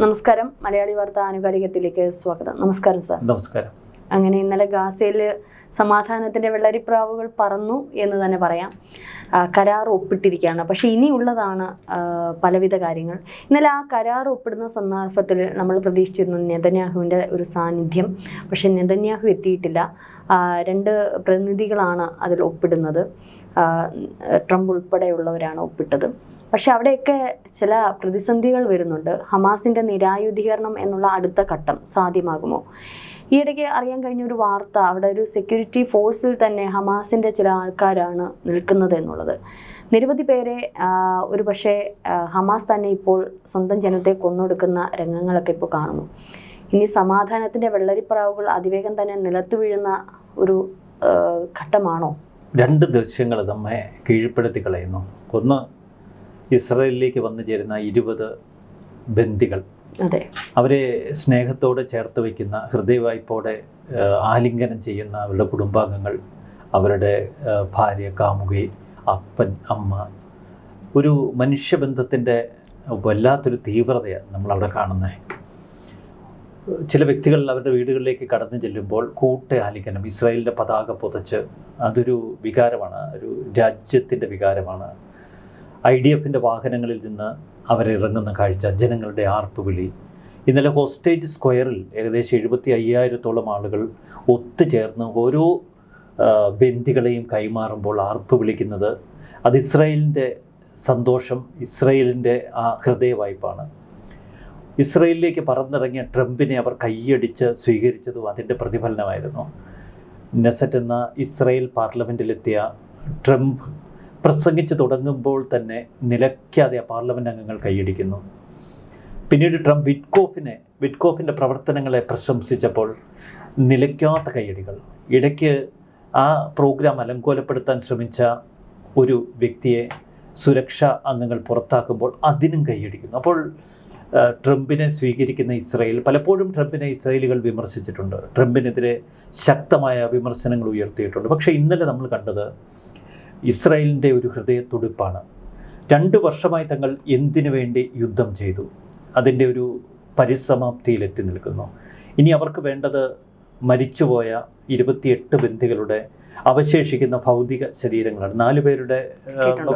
നമസ്കാരം. മലയാളി വാർത്ത ആനുകാലികത്തിലേക്ക് സ്വാഗതം. നമസ്കാരം സാർ. നമസ്കാരം. അങ്ങനെ ഇന്നലെ ഗാസയിൽ സമാധാനത്തിന്റെ വെള്ളരിപ്രാവുകൾ പറന്നു എന്ന് തന്നെ പറയാം. കരാർ ഒപ്പിട്ടിരിക്കുകയാണ്. പക്ഷേ ഇനിയുള്ളതാണ് പലവിധ കാര്യങ്ങൾ. ഇന്നലെ ആ കരാർ ഒപ്പിടുന്ന സന്ദർഭത്തിൽ നമ്മൾ പ്രതീക്ഷിച്ചിരുന്നു നെതന്യാഹുവിന്റെ ഒരു സാന്നിധ്യം. പക്ഷേ നെതന്യാഹു എത്തിയിട്ടില്ല. രണ്ട് പ്രതിനിധികളാണ് അതിൽ ഒപ്പിടുന്നത്. ട്രംപ് ഉൾപ്പെടെയുള്ളവരാണ് ഒപ്പിട്ടത്. പക്ഷെ അവിടെയൊക്കെ ചില പ്രതിസന്ധികൾ വരുന്നുണ്ട്. ഹമാസിന്റെ നിരായുധീകരണം എന്നുള്ള അടുത്ത ഘട്ടം സാധ്യമാകുമോ? ഈയിടയ്ക്ക് അറിയാൻ കഴിഞ്ഞ ഒരു വാർത്ത അവിടെ ഒരു സെക്യൂരിറ്റി ഫോഴ്സിൽ തന്നെ ഹമാസിന്റെ ചില ആൾക്കാരാണ് നിൽക്കുന്നത് എന്നുള്ളത്. നിരവധി പേരെ ഒരു പക്ഷേ ഹമാസ് തന്നെ ഇപ്പോൾ സ്വന്തം ജനത്തെ കൊന്നൊടുക്കുന്ന രംഗങ്ങളൊക്കെ ഇപ്പോൾ കാണുന്നു. ഇനി സമാധാനത്തിന്റെ വെള്ളരിപ്രാവുകൾ അതിവേഗം തന്നെ നിലത്തു വീഴുന്ന ഒരു ഘട്ടമാണോ? രണ്ട് ദൃശ്യങ്ങൾ നമ്മെ കീഴ്പ്പെടുത്തി കളയുന്നു. ഒന്ന് ഇസ്രയേലിലേക്ക് വന്നു ചേരുന്ന ഇരുപത് ബന്ദികൾ. അതെ. അവരെ സ്നേഹത്തോടെ ചേർത്ത് വയ്ക്കുന്ന ഹൃദയവായ്പോടെ ആലിംഗനം ചെയ്യുന്ന അവരുടെ കുടുംബാംഗങ്ങൾ അവരുടെ ഭാര്യ കാമുകി അപ്പൻ അമ്മ ഒരു മനുഷ്യബന്ധത്തിന്റെ വല്ലാത്തൊരു തീവ്രതയാണ് നമ്മളവിടെ കാണുന്നത്. ചില വ്യക്തികൾ അവരുടെ വീടുകളിലേക്ക് കടന്നു ചെല്ലുമ്പോൾ കൂട്ട ആലിംഗനം ഇസ്രായേലിന്റെ പതാക പുതച്ച് അതൊരു വികാരമാണ് ഒരു രാജ്യത്തിന്റെ വികാരമാണ്. ഐ ഡി എഫിന്റെ വാഹനങ്ങളിൽ നിന്ന് അവരിറങ്ങുന്ന കാഴ്ച ജനങ്ങളുടെ ആർപ്പുവിളി. ഇന്നലെ ഹോസ്റ്റേജ് സ്ക്വയറിൽ ഏകദേശം എഴുപത്തി അയ്യായിരത്തോളം ആളുകൾ ഒത്തുചേർന്ന് ഓരോ ബന്ദികളെയും കൈമാറുമ്പോൾ ആർപ്പ് വിളിക്കുന്നത് അത് ഇസ്രായേലിന്റെ സന്തോഷം ഇസ്രായേലിന്റെ ആ ഹൃദയവായ്പാണ്. ഇസ്രയേലിലേക്ക് പറന്നിറങ്ങിയ ട്രംപിനെ അവർ കൈയടിച്ച് സ്വീകരിച്ചതും അതിന്റെ പ്രതിഫലനമായിരുന്നു. നെസറ്റ് എന്ന ഇസ്രായേൽ പാർലമെന്റിലെത്തിയ ട്രംപ് പ്രസംഗിച്ച് തുടങ്ങുമ്പോൾ തന്നെ നിലയ്ക്കാതെ പാർലമെന്റ് അംഗങ്ങൾ കൈയടിക്കുന്നു. പിന്നീട് ട്രംപ് വിറ്റ്കോഫിനെ വിറ്റ്കോഫിന്റെ പ്രവർത്തനങ്ങളെ പ്രശംസിച്ചപ്പോൾ നിലയ്ക്കാത്ത കൈയടികൾ. ഇടയ്ക്ക് ആ പ്രോഗ്രാം അലങ്കോലപ്പെടുത്താൻ ശ്രമിച്ച ഒരു വ്യക്തിയെ സുരക്ഷാ അംഗങ്ങൾ പുറത്താക്കുമ്പോൾ അതിനും കൈയടിക്കുന്നു. അപ്പോൾ ട്രംപിനെ സ്വീകരിക്കുന്ന ഇസ്രായേൽ പലപ്പോഴും ട്രംപിനെ ഇസ്രായേലുകൾ വിമർശിച്ചിട്ടുണ്ട്. ട്രംപിനെതിരെ ശക്തമായ വിമർശനങ്ങൾ ഉയർത്തിയിട്ടുണ്ട്. പക്ഷേ ഇന്നലെ നമ്മൾ കണ്ടത് ഇസ്രായേലിന്റെ ഒരു ഹൃദയത്തുടിപ്പാണ്. രണ്ട് വർഷമായി തങ്ങൾ എന്തിനു വേണ്ടി യുദ്ധം ചെയ്തു? അതിന്റെ ഒരു പരിസമാപ്തിയിലെത്തി നിൽക്കുന്നു. ഇനി അവർക്ക് വേണ്ടത് മരിച്ചുപോയ ഇരുപത്തിയെട്ട് ബന്ധികളുടെ അവശേഷിക്കുന്ന ഭൗതിക ശരീരങ്ങളാണ്. നാലു പേരുടെ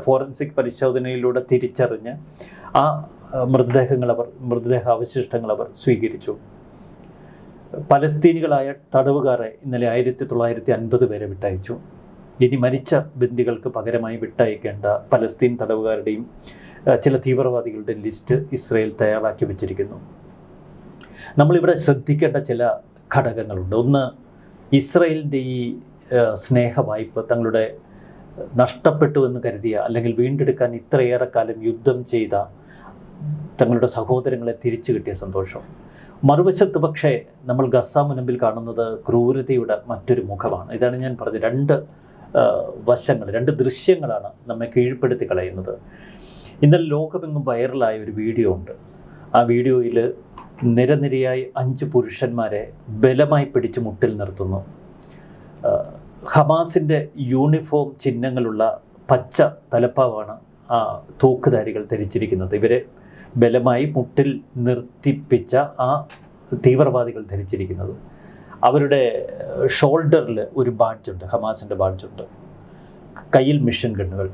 ഫോറൻസിക് പരിശോധനയിലൂടെ തിരിച്ചറിഞ്ഞ് ആ ആ, മൃതദേഹങ്ങൾ അവർ മൃതദേഹ അവശിഷ്ടങ്ങൾ അവർ സ്വീകരിച്ചു. പലസ്തീനികളായ തടവുകാരെ ഇന്നലെ ആയിരത്തി തൊള്ളായിരത്തി അൻപത് പേരെ വിട്ടയച്ചു. ഇനി മരിച്ച ബന്ദികൾക്ക് പകരമായി വിട്ടയക്കേണ്ട പലസ്തീൻ തടവുകാരുടെയും ചില തീവ്രവാദികളുടെ ലിസ്റ്റ് ഇസ്രയേൽ തയ്യാറാക്കി വെച്ചിരിക്കുന്നു. നമ്മളിവിടെ ശ്രദ്ധിക്കേണ്ട ചില ഘടകങ്ങളുണ്ട്. ഒന്ന് ഇസ്രയേലിന്റെ ഈ ആ, സ്നേഹ വായ്പ തങ്ങളുടെ നഷ്ടപ്പെട്ടു എന്ന് കരുതിയ അല്ലെങ്കിൽ വീണ്ടെടുക്കാൻ ഇത്രയേറെ കാലം യുദ്ധം ചെയ്ത തങ്ങളുടെ സഹോദരങ്ങളെ തിരിച്ചു കിട്ടിയ സന്തോഷം. മറുവശത്ത് പക്ഷേ നമ്മൾ ഗസ മുനമ്പിൽ കാണുന്നത് ക്രൂരതയുടെ മറ്റൊരു മുഖമാണ്. ഇതാണ് ഞാൻ പറഞ്ഞത്. രണ്ട് വശങ്ങൾ രണ്ട് ദൃശ്യങ്ങളാണ് നമ്മെ കീഴ്പ്പെടുത്തി കളയുന്നത്. ഇന്നലെ ലോകമെങ്ങും വൈറലായ ഒരു വീഡിയോ ഉണ്ട്. ആ വീഡിയോയിൽ നിരനിരയായി അഞ്ച് പുരുഷന്മാരെ ബലമായി പിടിച്ച് മുട്ടിൽ നിർത്തുന്നു. ഹമാസിന്റെ യൂണിഫോം ചിഹ്നങ്ങളുള്ള പച്ച തലപ്പാവാണ് ആ തൂക്കുധാരികൾ ധരിച്ചിരിക്കുന്നത്. ഇവരെ ബലമായി മുട്ടിൽ നിർത്തിപ്പിച്ച ആ തീവ്രവാദികൾ ധരിച്ചിരിക്കുന്നത്. അവരുടെ ഷോൾഡറിൽ ഒരു ബാഡ്ജ് ബാഡ്ജുണ്ട് ഹമാസിന്റെ ബാഡ്ജുണ്ട്. കയ്യിൽ മിഷൻ ഗണ്ണുകൾ.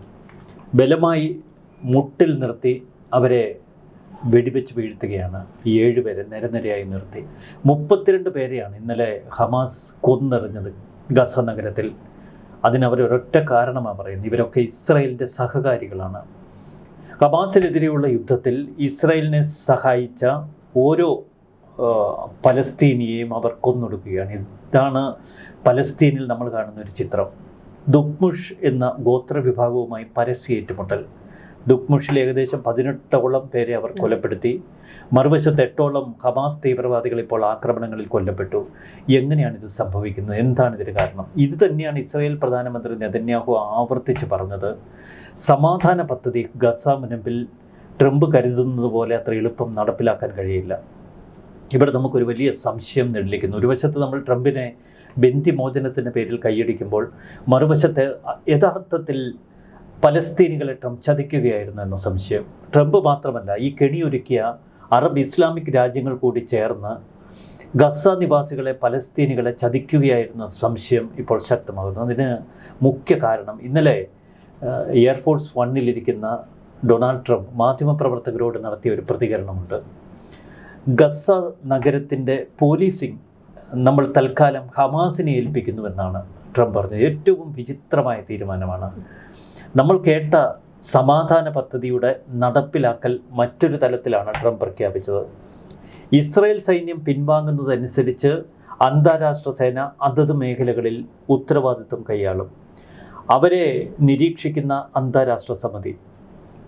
ബലമായി മുട്ടിൽ നിർത്തി അവരെ വെടിവെച്ച് വീഴ്ത്തുകയാണ് ഈ ഏഴുപേരെ നിരനിരയായി നിർത്തി. മുപ്പത്തിരണ്ട് പേരെയാണ് ഇന്നലെ ഹമാസ് കൊന്നെറിഞ്ഞത് ഗസ നഗരത്തിൽ. അതിനവരൊരൊറ്റ കാരണമാണ് പറയുന്നത് ഇവരൊക്കെ ഇസ്രായേലിന്റെ സഹകാരികളാണ്. ഹമാസിനെതിരെയുള്ള യുദ്ധത്തിൽ ഇസ്രായേലിനെ സഹായിച്ച ഓരോ പലസ്തീനിയെയും അവർ കൊന്നൊടുക്കുകയാണ്. ഇതാണ് പലസ്തീനിൽ നമ്മൾ കാണുന്ന ഒരു ചിത്രം. ദുക്മുഷ് എന്ന ഗോത്ര വിഭാഗവുമായി പരസ്യ ഏറ്റുമുട്ടൽ ദുക്മുഷിൽ ഏകദേശം പതിനെട്ടോളം പേരെ അവർ കൊലപ്പെടുത്തി. മറുവശത്ത് എട്ടോളം ഹമാസ് തീവ്രവാദികൾ ഇപ്പോൾ ആക്രമണങ്ങളിൽ കൊല്ലപ്പെട്ടു. എങ്ങനെയാണ് ഇത് സംഭവിക്കുന്നത്? എന്താണ് ഇതിന് കാരണം? ഇത് തന്നെയാണ് ഇസ്രായേൽ പ്രധാനമന്ത്രി നെതന്യാഹു ആവർത്തിച്ച് പറഞ്ഞത്. സമാധാന പദ്ധതി ഗസ മുനമ്പിൽ ട്രംപ് കരുതുന്നത് പോലെ അത്ര എളുപ്പം നടപ്പിലാക്കാൻ കഴിയില്ല. ഇവിടെ നമുക്കൊരു വലിയ സംശയം നെല്ലിക്കുന്നു ഒരു വശത്ത് നമ്മൾ ട്രംപിനെ ബന്ധിമോചനത്തിന്റെ പേരിൽ കൈയടിക്കുമ്പോൾ മറുവശത്ത് യഥാർത്ഥത്തിൽ പലസ്തീനികളെ ട്രംപ് ചതിക്കുകയായിരുന്നു എന്ന സംശയം. ട്രംപ് മാത്രമല്ല ഈ കെണിയൊരുക്കിയ അറബ് ഇസ്ലാമിക് രാജ്യങ്ങൾ കൂടി ചേർന്ന് ഗസ നിവാസികളെ പലസ്തീനികളെ ചതിക്കുകയായിരുന്ന സംശയം ഇപ്പോൾ ശക്തമാകുന്നു. അതിന് മുഖ്യ കാരണം ഇന്നലെ എയർഫോഴ്സ് വണ്ണിലിരിക്കുന്ന ഡൊണാൾഡ് ട്രംപ് മാധ്യമപ്രവർത്തകരോട് നടത്തിയ ഒരു പ്രതികരണമുണ്ട്. ഗസ നഗരത്തിന്റെ പോലീസിംഗ് നമ്മൾ തൽക്കാലം ഹമാസിനെ ഏൽപ്പിക്കുന്നുവെന്നാണ് ട്രംപ് പറഞ്ഞത്. ഏറ്റവും വിചിത്രമായ തീരുമാനമാണ്. നമ്മൾ കേട്ട സമാധാന പദ്ധതിയുടെ നടപ്പിലാക്കൽ മറ്റൊരു തലത്തിലാണ് ട്രംപ് പ്രഖ്യാപിച്ചത്. ഇസ്രയേൽ സൈന്യം പിൻവാങ്ങുന്നതനുസരിച്ച് അന്താരാഷ്ട്ര സേന അതത് മേഖലകളിൽ ഉത്തരവാദിത്വം കൈയാളും. അവരെ നിരീക്ഷിക്കുന്ന അന്താരാഷ്ട്ര സമിതി.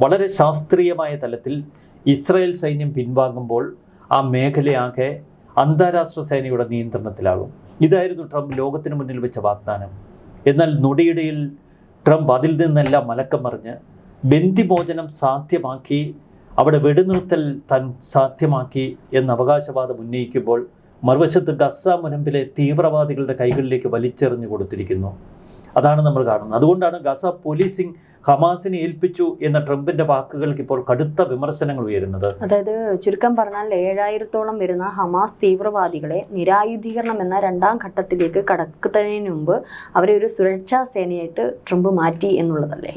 വളരെ ശാസ്ത്രീയമായ തലത്തിൽ ഇസ്രയേൽ സൈന്യം പിൻവാങ്ങുമ്പോൾ ആ മേഖലയാകെ അന്താരാഷ്ട്ര സേനയുടെ നിയന്ത്രണത്തിലാകും. ഇതായിരുന്നു ട്രംപ് ലോകത്തിന് മുന്നിൽ വെച്ച വാഗ്ദാനം. എന്നാൽ നൊടിയിടയിൽ ട്രംപ് അതിൽ നിന്നെല്ലാം മലക്കം മറിഞ്ഞ് ബന്ദിമോചനം സാധ്യമാക്കി അവിടെ വെടിനിർത്തൽ തൻ സാധ്യമാക്കി എന്ന അവകാശവാദം ഉന്നയിക്കുമ്പോൾ മറുവശത്ത് ഗസ മുനമ്പിലെ തീവ്രവാദികളുടെ കൈകളിലേക്ക് വലിച്ചെറിഞ്ഞു കൊടുത്തിരിക്കുന്നു. അതാണ് നമ്മൾ കാണുന്നത്. അതുകൊണ്ടാണ് ഗസ പോലീസിംഗ് ഹമാസിനെ ഏൽപ്പിച്ചു എന്ന ട്രംപിന്റെ വാക്കുകൾക്ക് ഇപ്പോൾ കടുത്ത വിമർശനങ്ങൾ ഉയരുന്നത്. അതായത് ചുരുക്കം പറഞ്ഞാൽ ഏഴായിരത്തോളം വരുന്ന ഹമാസ് തീവ്രവാദികളെ നിരായുധീകരണം എന്ന രണ്ടാം ഘട്ടത്തിലേക്ക് കടക്കുന്നതിന് മുമ്പ് അവരെ ഒരു സുരക്ഷാ സേനയായിട്ട് ട്രംപ് മാറ്റി എന്നുള്ളതല്ലേ?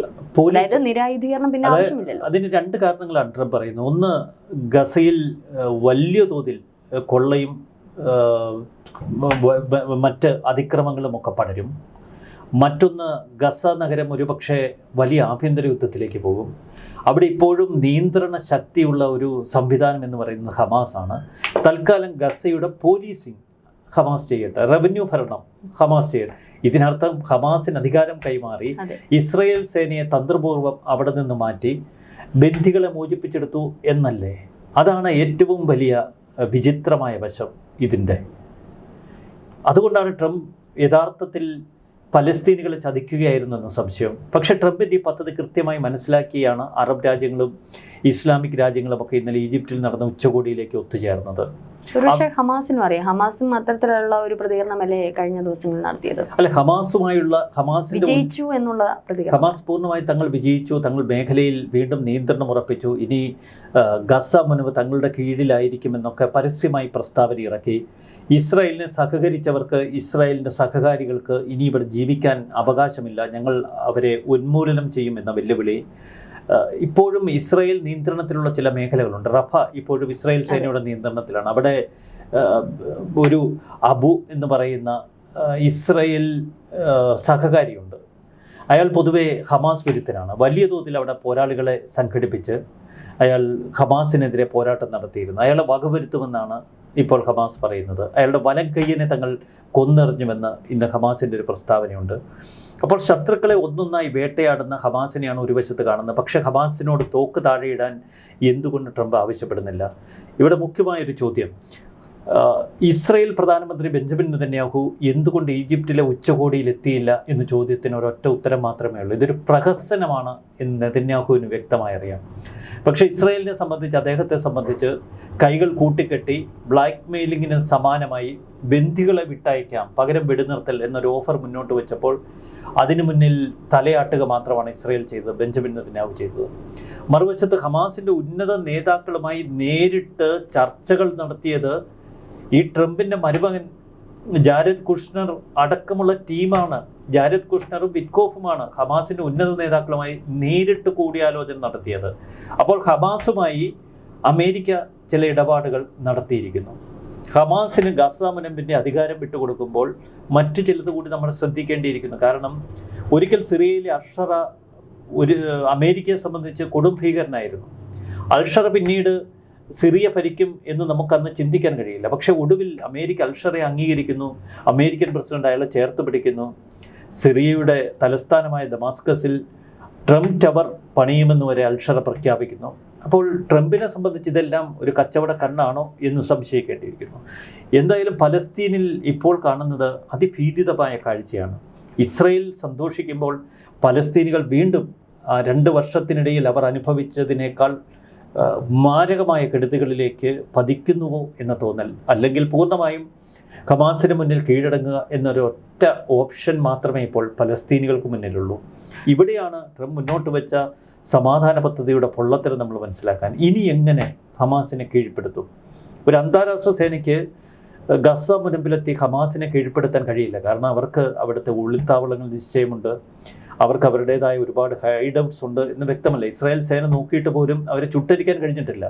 അതായത് നിരായുധീകരണം പിന്നെ ആവശ്യമില്ലല്ലോ. അതിന് രണ്ട് കാരണങ്ങളാണ് ട്രംപ് പറയുന്നത്. ഒന്ന് ഗസയിൽ വലിയ തോതിൽ കൊള്ളയും മറ്റ് അതിക്രമങ്ങളും ഒക്കെ പടരും. മറ്റൊന്ന് ഗസ നഗരം ഒരുപക്ഷെ വലിയ ആഭ്യന്തര യുദ്ധത്തിലേക്ക് പോകും. അവിടെ ഇപ്പോഴും നിയന്ത്രണ ശക്തിയുള്ള ഒരു സംവിധാനം എന്ന് പറയുന്നത് ഹമാസ് ആണ്. തൽക്കാലം ഗസയുടെ പോലീസിങ് ഹമാസ് ചെയ്യട്ടെ റവന്യൂ ഭരണം ഹമാസ് ചെയ്യട്ടെ. ഇതിനർത്ഥം ഹമാസിന് അധികാരം കൈമാറി ഇസ്രയേൽ സേനയെ തന്ത്രപൂർവം അവിടെ നിന്ന് മാറ്റി ബന്ധികളെ മോചിപ്പിച്ചെടുത്തു എന്നല്ലേ? അതാണ് ഏറ്റവും വലിയ വിചിത്രമായ വശം ഇതിന്റെ. അതുകൊണ്ടാണ് ട്രംപ് യഥാർത്ഥത്തിൽ പലസ്തീനുകളെ ചതിക്കുകയായിരുന്നു എന്ന സംശയം. പക്ഷേ ട്രംപിന്റെ ഈ പദ്ധതി കൃത്യമായി മനസ്സിലാക്കിയാണ് അറബ് രാജ്യങ്ങളും ഇസ്ലാമിക് രാജ്യങ്ങളും ഒക്കെ ഇന്നലെ ഈജിപ്തിൽ നടന്ന ഉച്ചകോടിയിലേക്ക് ഒത്തുചേർന്നത്. ഒരുപക്ഷെ ഹമാസിനും അറിയാം. ഹമാസും അത്തരത്തിലുള്ള ഒരു പ്രതികരണമല്ലേ കഴിഞ്ഞ ദിവസങ്ങളിൽ നടത്തിയത്? അല്ല ഹമാസുമായുള്ള ഹമാസിന്റെ വിജയിച്ചു എന്നുള്ള പ്രതികരണം. ഹമാസ് പൂർണമായി തങ്ങൾ വിജയിച്ചു തങ്ങൾ മേഖലയിൽ വീണ്ടും നിയന്ത്രണം ഉറപ്പിച്ചു. ഇനി ഗസ മുൻപ് തങ്ങളുടെ കീഴിലായിരിക്കുമെന്നൊക്കെ പരസ്യമായി പ്രസ്താവന ഇറക്കി. ഇസ്രായേലിനെ സഹകരിച്ചവർക്ക് ഇസ്രായേലിന്റെ സഹകാരികൾക്ക് ഇനി ഇവിടെ ജീവിക്കാൻ അവകാശമില്ല. ഞങ്ങൾ അവരെ ഉന്മൂലനം ചെയ്യും എന്ന വെല്ലുവിളി. ഇപ്പോഴും ഇസ്രായേൽ നിയന്ത്രണത്തിലുള്ള ചില മേഖലകളുണ്ട്. റഫ ഇപ്പോഴും ഇസ്രായേൽ സേനയുടെ നിയന്ത്രണത്തിലാണ്. അവിടെ ഒരു അബു എന്ന് പറയുന്ന ഇസ്രയേൽ സഹകാരിയുണ്ട്. അയാൾ പൊതുവെ ഹമാസ് വിരുദ്ധനാണ്. വലിയ തോതിൽ അവിടെ പോരാളികളെ സംഘടിപ്പിച്ച് അയാൾ ഹമാസിനെതിരെ പോരാട്ടം നടത്തിയിരുന്നു. അയാളെ വകവരുത്തുമെന്നാണ് ഇപ്പോൾ ഹമാസ് പറയുന്നത്. അയാളുടെ വലം കയ്യനെ തങ്ങൾ കൊന്നെറിഞ്ഞുമെന്ന് ഇന്ന് ഹമാസിന്റെ ഒരു പ്രസ്താവനയുണ്ട്. അപ്പോൾ ശത്രുക്കളെ ഒന്നൊന്നായി വേട്ടയാടുന്ന ഹമാസിനെയാണ് ഒരു വശത്ത് കാണുന്നത്. പക്ഷേ ഹമാസിനോട് തോക്ക് താഴെയിടാൻ എന്തുകൊണ്ട് ട്രംപ് ആവശ്യപ്പെടുന്നില്ല? ഇവിടെ മുഖ്യമായൊരു ചോദ്യം. ഇസ്രയേൽ പ്രധാനമന്ത്രി ബെഞ്ചമിൻ നെതന്യാഹു എന്തുകൊണ്ട് ഈജിപ്തിലെ ഉച്ചകോടിയിൽ എത്തിയില്ല എന്ന ചോദ്യത്തിന് ഒരൊറ്റ ഉത്തരം മാത്രമേ ഉള്ളൂ. ഇതൊരു പ്രഹസനമാണ് എന്ന് നെതന്യാഹുവിന് വ്യക്തമായി അറിയാം. പക്ഷേ ഇസ്രയേലിനെ സംബന്ധിച്ച് അദ്ദേഹത്തെ സംബന്ധിച്ച് കൈകൾ കൂട്ടിക്കെട്ടി ബ്ലാക്ക് മെയിലിങ്ങിന് സമാനമായി ബന്ധികളെ വിട്ടയക്കാം പകരം വെടിനിർത്തൽ എന്നൊരു ഓഫർ മുന്നോട്ട് വെച്ചപ്പോൾ അതിനു മുന്നിൽ തലയാട്ടുക മാത്രമാണ് ഇസ്രയേൽ ചെയ്തത് ബെഞ്ചമിൻ നെതന്യാഹു ചെയ്തത്. മറുവശത്ത് ഹമാസിന്റെ ഉന്നത നേതാക്കളുമായി നേരിട്ട് ചർച്ചകൾ നടത്തിയത് ഈ ട്രംപിന്റെ മരുമകൻ ജാരദ് കുഷ്ണർ അടക്കമുള്ള ടീമാണ്. ജാരദ് കുഷ്ണറും വിറ്റ്കോഫുമാണ് ഹമാസിന്റെ ഉന്നത നേതാക്കളുമായി നേരിട്ട് കൂടിയാലോചന നടത്തിയത്. അപ്പോൾ ഹമാസുമായി അമേരിക്ക ചില ഇടപാടുകൾ നടത്തിയിരിക്കുന്നു. ഹമാസിന് ഗസ മുനമ്പിന്റെ അധികാരം വിട്ടുകൊടുക്കുമ്പോൾ മറ്റു ചിലത് കൂടി നമ്മൾ ശ്രദ്ധിക്കേണ്ടിയിരിക്കുന്നു. കാരണം ഒരിക്കൽ സിറിയയിലെ അക്ഷറ ഒരു അമേരിക്കയെ സംബന്ധിച്ച് കൊടും ഭീകരനായിരുന്നു. പിന്നീട് സിറിയ ഭരിക്കും എന്ന് നമുക്കന്ന് ചിന്തിക്കാൻ കഴിയില്ല. പക്ഷേ ഒടുവിൽ അമേരിക്ക അൽഷറെ അംഗീകരിക്കുന്നു. അമേരിക്കൻ പ്രസിഡന്റ് അയാളെ ചേർത്ത് പിടിക്കുന്നു. സിറിയയുടെ തലസ്ഥാനമായ ദമാസ്കസിൽ ട്രംപ് ടവർ പണിയുമെന്ന് വരെ അൽഷറ പ്രഖ്യാപിക്കുന്നു. അപ്പോൾ ട്രംപിനെ സംബന്ധിച്ച് ഇതെല്ലാം ഒരു കച്ചവട കണ്ണാണോ എന്ന് സംശയിക്കേണ്ടിയിരിക്കുന്നു. എന്തായാലും പലസ്തീനിൽ ഇപ്പോൾ കാണുന്നത് അതിഭീതിതമായ കാഴ്ചയാണ്. ഇസ്രയേൽ സന്തോഷിക്കുമ്പോൾ പലസ്തീനികൾ വീണ്ടും രണ്ട് വർഷത്തിനിടയിൽ അവർ അനുഭവിച്ചതിനേക്കാൾ മാരകമായ കെടുതികളിലേക്ക് പതിക്കുന്നുവോ എന്ന തോന്നൽ അല്ലെങ്കിൽ പൂർണമായും ഹമാസിന് മുന്നിൽ കീഴടങ്ങുക എന്നൊരു ഒറ്റ ഓപ്ഷൻ മാത്രമേ ഇപ്പോൾ പലസ്തീനികൾക്ക് മുന്നിലുള്ളൂ. ഇവിടെയാണ് ട്രംപ് മുന്നോട്ട് വെച്ച സമാധാന പദ്ധതിയുടെ പൊള്ളത്തരം നമ്മൾ മനസ്സിലാക്കാൻ. ഇനി എങ്ങനെ ഹമാസിനെ കീഴ്പ്പെടുത്തും? ഒരു അന്താരാഷ്ട്ര സേനയ്ക്ക് ഗസ മുനമ്പിലെത്തി ഹമാസിനെ കീഴ്പ്പെടുത്താൻ കഴിയില്ല. കാരണം അവർക്ക് അവിടുത്തെ ഉള്ളിത്താവളങ്ങൾ നിശ്ചയമുണ്ട്. അവർക്ക് അവരുടേതായ ഒരുപാട് ഹൈഡൗട്ട്സ് ഉണ്ട് എന്ന് വ്യക്തമല്ല. ഇസ്രായേൽ സേന നോക്കിയിട്ട് പോലും അവരെ ചുട്ടരിക്കാൻ കഴിഞ്ഞിട്ടില്ല.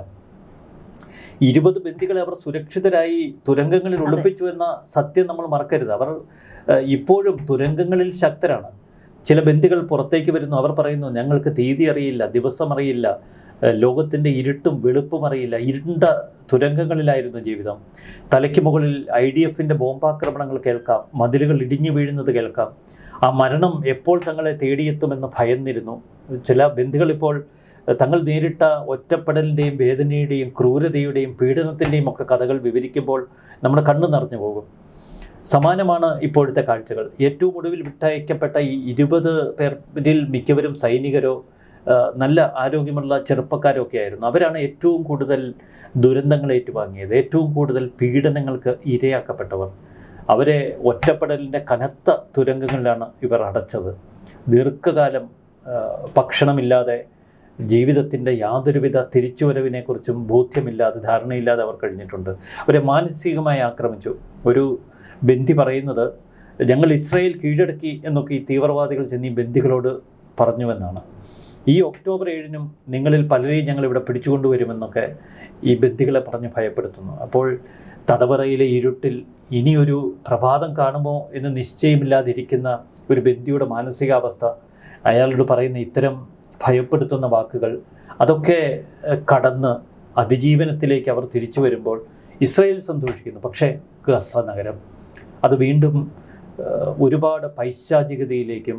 ഇരുപത് ബന്ധികളെ അവർ സുരക്ഷിതരായി തുരങ്കങ്ങളിൽ. ഒളിപ്പിച്ചു എന്ന സത്യം നമ്മൾ മറക്കരുത്. അവർ ഇപ്പോഴും തുരങ്കങ്ങളിൽ ശക്തരാണ്. ചില ബന്ധികൾ പുറത്തേക്ക് വരുന്നു. അവർ പറയുന്നു ഞങ്ങൾക്ക് തീയതി അറിയില്ല ദിവസം അറിയില്ല ലോകത്തിന്റെ ഇരുട്ടും വെളുപ്പും അറിയില്ല. ഇരുണ്ട തുരങ്കങ്ങളിലായിരുന്നു ജീവിതം. തലയ്ക്ക് മുകളിൽ ഐ ഡി എഫിന്റെ ബോംബാക്രമണങ്ങൾ കേൾക്കാം മതിലുകൾ ഇടിഞ്ഞു വീഴുന്നത് കേൾക്കാം. ആ മരണം എപ്പോൾ തങ്ങളെ തേടിയെത്തുമെന്ന് ഭയന്നിരുന്നു. ചില ബന്ധുക്കളിപ്പോൾ തങ്ങൾ നേരിട്ട ഒറ്റപ്പെടലിന്റെയും വേദനയുടെയും ക്രൂരതയുടെയും പീഡനത്തിന്റെയും ഒക്കെ കഥകൾ വിവരിക്കുമ്പോൾ നമ്മുടെ കണ്ണ് നിറഞ്ഞു പോകും. സമാനമാണ് ഇപ്പോഴത്തെ കാഴ്ചകൾ. ഏറ്റവും ഒടുവിൽ വിട്ടയക്കപ്പെട്ട ഈ ഇരുപത് പേരിൽ മിക്കവരും സൈനികരോ നല്ല ആരോഗ്യമുള്ള ചെറുപ്പക്കാരോ ഒക്കെ ആയിരുന്നു. അവരാണ് ഏറ്റവും കൂടുതൽ ദുരന്തങ്ങൾ ഏറ്റുവാങ്ങിയത്. ഏറ്റവും കൂടുതൽ പീഡനങ്ങൾക്ക് ഇരയാക്കപ്പെട്ടവർ. അവരെ ഒറ്റപ്പെടലിന്റെ കനത്ത തുരങ്കങ്ങളിലാണ് ഇവർ അടച്ചത്. ദീർഘകാലം ഭക്ഷണമില്ലാതെ ജീവിതത്തിന്റെ യാതൊരുവിധ തിരിച്ചുവരവിനെക്കുറിച്ചും ബോധ്യമില്ലാതെ ധാരണയില്ലാതെ അവർ കഴിഞ്ഞിട്ടുണ്ട്. അവരെ മാനസികമായി ആക്രമിച്ചു. ഒരു ബന്ദി പറയുന്നത് ഞങ്ങൾ ഇസ്രായേൽ കീഴടക്കി എന്നൊക്കെ ഈ തീവ്രവാദികൾ ചെന്ന് ഈ ബന്ദികളോട് പറഞ്ഞുവെന്നാണ്. ഈ ഒക്ടോബർ ഏഴിനും നിങ്ങളിൽ പലരെയും ഞങ്ങൾ ഇവിടെ പിടിച്ചുകൊണ്ടുവരുമെന്നൊക്കെ ഈ ബന്ദികളെ പറഞ്ഞ് ഭയപ്പെടുത്തുന്നു. അപ്പോൾ തടവറയിലെ ഇരുട്ടിൽ ഇനിയൊരു പ്രഭാതം കാണുമോ എന്ന് നിശ്ചയമില്ലാതിരിക്കുന്ന ഒരു ബന്ധിയുടെ മാനസികാവസ്ഥ അയാളോട് പറയുന്ന ഇത്തരം ഭയപ്പെടുത്തുന്ന വാക്കുകൾ അതൊക്കെ കടന്ന് അതിജീവനത്തിലേക്ക് അവർ തിരിച്ചു വരുമ്പോൾ ഇസ്രയേൽ സന്തോഷിക്കുന്നു. പക്ഷേ ഗസ നഗരം അത് വീണ്ടും ഒരുപാട് പൈശാചികതയിലേക്കും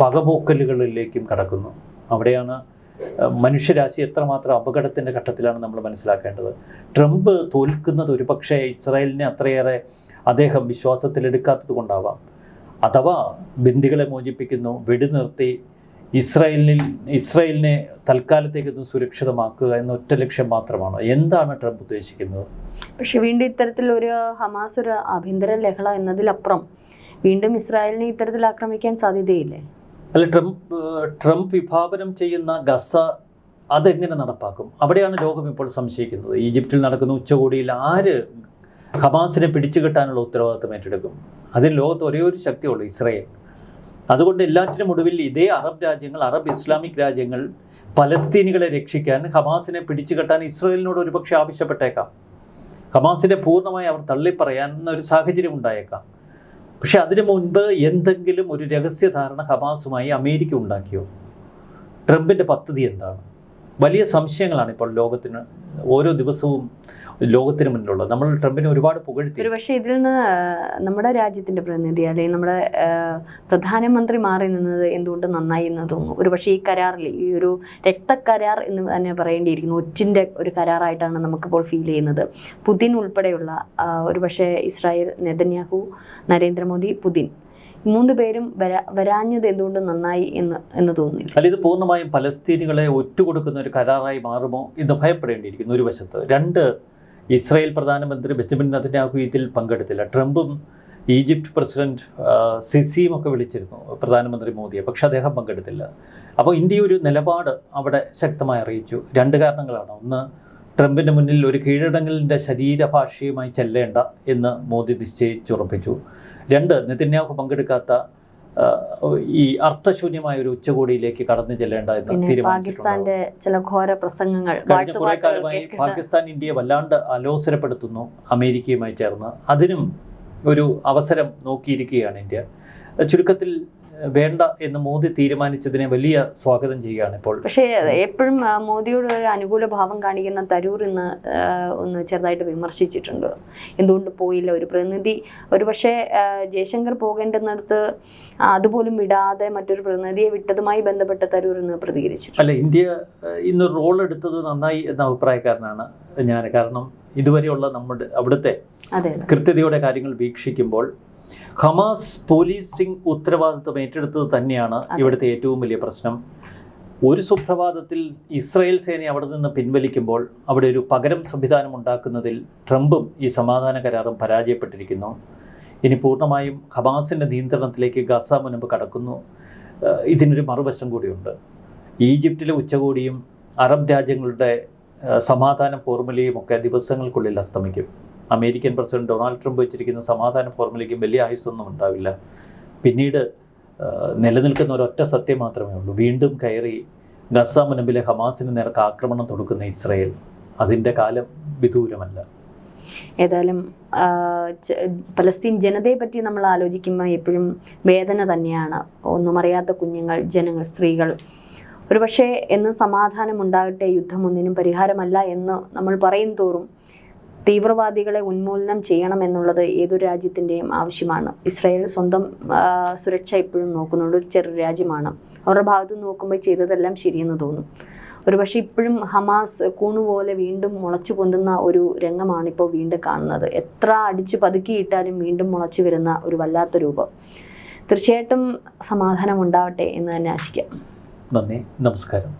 പകപോക്കലുകളിലേക്കും കടക്കുന്നു. അവിടെയാണ് മനുഷ്യരാശി എത്രമാത്രം അപകടത്തിന്റെ ഘട്ടത്തിലാണ് നമ്മൾ മനസ്സിലാക്കേണ്ടത്? ട്രംപ് തോൽക്കുന്നത് ഒരുപക്ഷെ ഇസ്രായേലിനെ അത്രയേറെ അദ്ദേഹം വിശ്വാസത്തിലെടുക്കാത്തത് കൊണ്ടാവാം. അഥവാ ബന്ദികളെ മോചിപ്പിക്കുന്നു വെടിനിർത്തി ഇസ്രായേലിൽ ഇസ്രായേലിനെ തൽക്കാലത്തേക്കൊന്ന് സുരക്ഷിതമാക്കുക എന്ന ഒറ്റ ലക്ഷ്യം മാത്രമാണ്? എന്താണ് ട്രംപ് ഉദ്ദേശിക്കുന്നത്? പക്ഷെ വീണ്ടും ഇത്തരത്തിൽ ഒരു ഹമാസ് ഒരു ആഭ്യന്തര ലഹള എന്നതിലപ്പുറം വീണ്ടും ഇസ്രായേലിനെ ഇത്തരത്തിൽ ആക്രമിക്കാൻ സാധ്യതയില്ലേ? അല്ല ട്രംപ് ട്രംപ് വിഭാവനം ചെയ്യുന്ന ഗസ അതെങ്ങനെ നടപ്പാക്കും? അവിടെയാണ് ലോകം ഇപ്പോൾ സംശയിക്കുന്നത്. ഈജിപ്തിൽ നടക്കുന്ന ഉച്ചകോടിയിൽ ആര് ഹമാസിനെ പിടിച്ചു കെട്ടാനുള്ള ഉത്തരവാദിത്വം ഏറ്റെടുക്കും? അതിന് ലോകത്ത് ഒരേ ഒരു ശക്തിയുള്ളൂ ഇസ്രയേൽ. അതുകൊണ്ട് എല്ലാറ്റിനും ഒടുവിൽ ഇതേ അറബ് രാജ്യങ്ങൾ അറബ് ഇസ്ലാമിക് രാജ്യങ്ങൾ പലസ്തീനികളെ രക്ഷിക്കാൻ ഹമാസിനെ പിടിച്ചു കെട്ടാൻ ഇസ്രയേലിനോട് ഒരുപക്ഷെ ആവശ്യപ്പെട്ടേക്കാം. ഹമാസിനെ പൂർണമായി അവർ തള്ളിപ്പറയാൻ ഒരു സാഹചര്യം ഉണ്ടായേക്കാം പക്ഷെ അതിനു മുൻപ് എന്തെങ്കിലും ഒരു രഹസ്യധാരണ ഹമാസുമായി അമേരിക്ക ഉണ്ടാക്കിയോ? ട്രംപിന്റെ പദ്ധതി എന്താണ്? വലിയ സംശയങ്ങളാണ് ഇപ്പോൾ ലോകത്തിന് ഓരോ ദിവസവും ലോകത്തിന് മുന്നിലുള്ള നമ്മൾ ട്രംപിനെ ഒരുപാട് പുകഴ്ത്തി. പക്ഷേ ഇതിൽ നിന്ന് നമ്മുടെ രാജ്യത്തിന്റെ പ്രതിനിധി അല്ലെങ്കിൽ നമ്മുടെ പ്രധാനമന്ത്രി മാറി നിന്നത് എന്തുകൊണ്ട് നന്നായി എന്ന് തോന്നുന്നു? ഒരു പക്ഷേ ഈ കരാറിൽ ഈ ഒരു രക്തക്കരാർ എന്ന് തന്നെ പറയേണ്ടിയിരിക്കുന്നു. ഒറ്റിന്റെ ഒരു കരാറായിട്ടാണ് നമുക്കിപ്പോൾ ഫീൽ ചെയ്യുന്നത്. പുതിൻ ഉൾപ്പെടെയുള്ള ഒരു പക്ഷേ ഇസ്രായേൽ നെതന്യാഹു നരേന്ദ്രമോദി പുതിൻ. മൂന്ന് പേരും വരാ വരാഞ്ഞത് എന്തുകൊണ്ട് നന്നായി എന്ന് എന്ന് തോന്നി അല്ല ഇത് പൂർണമായും പലസ്തീനികളെ ഒറ്റുകൊടുക്കുന്ന ഒരു കരാറായി മാറുമോ എന്ന് ഭയപ്പെടേണ്ടിയിരിക്കുന്നു ഒരു വശത്ത്. രണ്ട് ഇസ്രായേൽ പ്രധാനമന്ത്രി ബെഞ്ചമിൻ നതന്യാഹു ഇതിൽ പങ്കെടുത്തില്ല. ട്രംപും ഈജിപ്ത് പ്രസിഡന്റ് സിസിയും ഒക്കെ വിളിച്ചിരുന്നു പ്രധാനമന്ത്രി മോദിയെ. പക്ഷെ അദ്ദേഹം പങ്കെടുത്തില്ല. അപ്പോൾ ഇന്ത്യ ഒരു നിലപാട് അവിടെ ശക്തമായി അറിയിച്ചു. രണ്ട് കാരണങ്ങളാണ്. ഒന്ന് ട്രംപിന്റെ മുന്നിൽ ഒരു കീഴടങ്ങലിന്റെ ശരീരഭാഷയുമായി ചെല്ലേണ്ട എന്ന് മോദി നിശ്ചയിച്ചുറപ്പിച്ചു. രണ്ട് നിതിന്യാഹു പങ്കെടുക്കാത്ത ഈ അർത്ഥശൂന്യമായ ഒരു ഉച്ചകോടിയിലേക്ക് കടന്നു ചെല്ലേണ്ട എന്ന് പിന്നെ പാകിസ്ഥാന്റെ ചില ഘോര പ്രസംഗങ്ങൾ കഴിഞ്ഞ കുറെ കാലമായി പാകിസ്ഥാൻ ഇന്ത്യയെ വല്ലാണ്ട് അലോസരപ്പെടുത്തുന്നു അമേരിക്കയുമായി ചേർന്ന്. അതിനും ഒരു അവസരം നോക്കിയിരിക്കുകയാണ് ഇന്ത്യ. ചുരുക്കത്തിൽ വേണ്ട എന്ന് മോദി തീരുമാനിച്ചതിനെ വലിയ സ്വാഗതം ചെയ്യുകയാണ് ഇപ്പോൾ. പക്ഷേ എപ്പോഴും മോദിയോട് ഒരു അനുകൂല ഭാവം കാണിക്കുന്ന തരൂർ ഇന്ന് ഒന്ന് ചെറുതായിട്ട് വിമർശിച്ചിട്ടുണ്ട്. എന്തുകൊണ്ട് പോയില്ല? ഒരു പ്രതിനിധി ഒരു പക്ഷേ ജയശങ്കർ പോകേണ്ടുന്നിടത്ത് അതുപോലും വിടാതെ മറ്റൊരു പ്രതിനിധിയെ വിട്ടതുമായി ബന്ധപ്പെട്ട തരൂർ ഇന്ന് പ്രതികരിച്ചു അല്ല ഇന്ത്യ ഇന്ന് റോൾ എടുത്തത് നന്നായി എന്ന അഭിപ്രായക്കാരനാണ് ഞാൻ. കാരണം ഇതുവരെയുള്ള നമ്മുടെ അവിടുത്തെ അതെ. കൃത്യതയോടെ കാര്യങ്ങൾ വീക്ഷിക്കുമ്പോൾ ഹമാസ് പോലീസിംഗ് ഉത്തരവാദിത്വം ഏറ്റെടുത്തത് തന്നെയാണ്. ഇവിടുത്തെ ഏറ്റവും വലിയ പ്രശ്നം. ഒരു സുപ്രഭാതത്തിൽ ഇസ്രായേൽ സേന അവിടെ നിന്ന് പിൻവലിക്കുമ്പോൾ അവിടെ ഒരു പകരം സംവിധാനം ഉണ്ടാക്കുന്നതിൽ ട്രംപും ഈ സമാധാന കരാറും പരാജയപ്പെട്ടിരിക്കുന്നു. ഇനി പൂർണമായും ഹമാസിന്റെ നിയന്ത്രണത്തിലേക്ക് ഗസ മുൻപ് കടക്കുന്നു. ഇതിനൊരു മറുവശം കൂടിയുണ്ട്. ഈജിപ്തിലെ ഉച്ചകോടിയും അറബ് രാജ്യങ്ങളുടെ സമാധാന ഫോർമുലയും ഒക്കെ ദിവസങ്ങൾക്കുള്ളിൽ അസ്തമിക്കും. അമേരിക്കൻ പ്രസിഡന്റ് ഡൊണാൾഡ് ട്രംപ് വെച്ചിരിക്കുന്ന സമാധാന ഫോർമുലയ്ക്കും വലിയ ആയുസൊന്നും ഉണ്ടാവില്ല. പിന്നീട് നിലനിൽക്കുന്ന ഒരൊറ്റ സത്യം മാത്രമേ ഉള്ളൂ. വീണ്ടും കയറി ഗസ മുനമ്പിലെ ഹമാസിന് നേർക്ക് ആക്രമണം തുടക്കുന്ന ഇസ്രയേൽ. അതിന്റെ കാലം വിദൂരമല്ല. ഏതായാലും പലസ്തീൻ ജനതയെ പറ്റി നമ്മൾ ആലോചിക്കുമ്പോൾ എപ്പോഴും വേദന തന്നെയാണ്. ഒന്നും അറിയാത്ത കുഞ്ഞുങ്ങൾ ജനങ്ങൾ സ്ത്രീകൾ. ഒരുപക്ഷെ എന്ന് സമാധാനം ഉണ്ടാകട്ടെ യുദ്ധം ഒന്നിനും പരിഹാരമല്ല എന്ന് നമ്മൾ പറയും തോറും തീവ്രവാദികളെ ഉന്മൂലനം ചെയ്യണമെന്നുള്ളത് ഏതൊരു രാജ്യത്തിന്റെയും ആവശ്യമാണ്. ഇസ്രായേൽ സ്വന്തം സുരക്ഷ ഇപ്പോഴും നോക്കുന്നുണ്ട് ഒരു ചെറു രാജ്യമാണ്. അവരുടെ ഭാഗത്ത് നോക്കുമ്പോൾ ചെയ്തതെല്ലാം ശരിയെന്ന് തോന്നും. ഒരുപക്ഷെ ഇപ്പോഴും ഹമാസ് കൂണുപോലെ വീണ്ടും മുളച്ചു പൊന്തുന്ന ഒരു രംഗമാണ് ഇപ്പോൾ വീണ്ടും കാണുന്നത്. എത്ര അടിച്ചു പതുക്കിയിട്ടാലും വീണ്ടും മുളച്ചു വരുന്ന ഒരു വല്ലാത്ത രൂപം. തീർച്ചയായിട്ടും സമാധാനം ഉണ്ടാവട്ടെ എന്ന് തന്നെ ആശിക്കാം. നന്ദി. നമസ്കാരം.